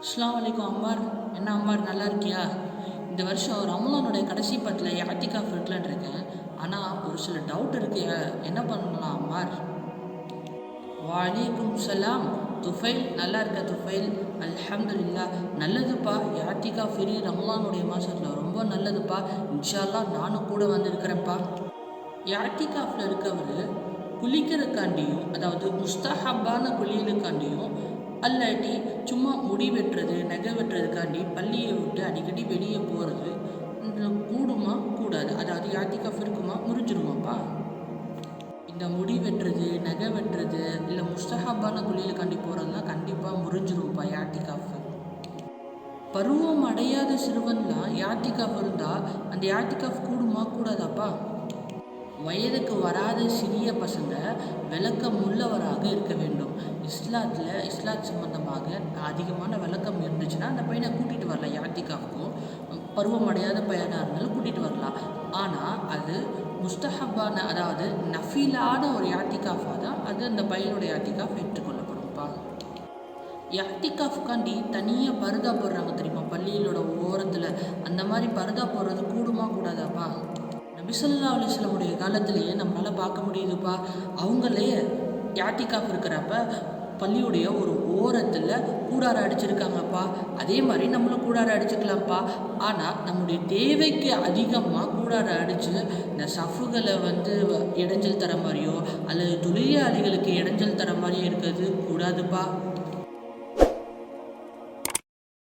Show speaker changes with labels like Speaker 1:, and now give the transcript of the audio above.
Speaker 1: அஸ்ஸலாமு வலைக்கும் அம்மார் என்ன அம்மார் நல்லா இருக்கியா? இந்த வருஷம் ரமலானுடைய கடைசி பத்தில் யாத்திகா ஃபிட்லன் இருக்கேன். ஆனால் ஒரு சில டவுட் இருக்கு. என்ன பண்ணலாம் அம்மார்? வாலிகும் சலாம். துஃபைல் நல்லா இருக்க துஃபைல். அல்ஹம்துல்லா நல்லதுப்பா. யாத்திகா ஃபிரி ரமலானுடைய மாதத்தில் ரொம்ப நல்லதுப்பா. இன்ஷால்லா நானும் கூட வந்திருக்கிறேன்ப்பா. யாத்திகாஃபில் இருக்கவர் குளிக்கிறதுக்காண்டியும் அதாவது முஸ்தஹப்பான குளியலுக்காண்டியும் அல்லாட்டி சும்மா முடி வெட்டுறது நகை வெட்டுறதுக்காண்டி பள்ளியை விட்டு அடிக்கடி வெளியே போகிறது கூடுமா? கூடாது. அதாவது யாத்திகாஃப் இருக்குமா? முறிஞ்சிருமாப்பா. இந்த முடி வெட்டுறது நகை வெட்டுறது இல்லை முஸ்தஹப்பான குளியலுக்காண்டி போகிறதுலாம் கண்டிப்பாக முறிஞ்சிரும்ப்பா யாத்திகாஃப் பருவம் அடையாத சிறுவன்லாம் யாத்திகாஃப் இருந்தால் அந்த யாத்திகாஃப் கூடுமா? கூடாதாப்பா. வயதுக்கு வராத சிறிய பசங்க விளக்கம் உள்ளவராக இருக்க வேண்டும். இஸ்லாத்தில் இஸ்லாத் சம்மந்தமாக அதிகமான விளக்கம் இருந்துச்சுன்னா அந்த பையனை கூட்டிகிட்டு வரலாம் யாத்திக்காவுக்கும் பருவம் அடையாத பையனாக இருந்தாலும் கூட்டிகிட்டு வரலாம். ஆனால் அது முஸ்தஹப்பான அதாவது நஃபீலான ஒரு யாத்திகாஃபாக தான் அது அந்த பையனுடைய யாத்திகாஃப் ஏற்றுக்கொள்ளப்படும்ப்பா. யாத்திகாஃப்காண்டி தனியாக பருதா போடுறாங்க தெரியுமா? பள்ளியிலோட ஓரத்தில். அந்த மாதிரி பருதா போடுறது கூடுமா கூடாதாப்பா? நபிசல்லா அலிஸ்லமுடைய காலத்திலேயே நம்மளால் பார்க்க முடியுதுப்பா. அவங்களே யாத்திகாஃப் இருக்கிறப்ப பள்ளியுடைய ஒரு ஓரத்தில் கூடார அடிச்சிருக்காங்கப்பா. அதே மாதிரி நம்மளும் கூடார அடிச்சுக்கலாம்ப்பா. ஆனால் நம்முடைய தேவைக்கு அதிகமாக கூடார அடித்து இந்த சஃபுகளை வந்து இடைஞ்சல் தர மாதிரியோ அல்லது தொழிலாளிகளுக்கு இடைஞ்சல் தர மாதிரியோ இருக்கிறது கூடாதுப்பா.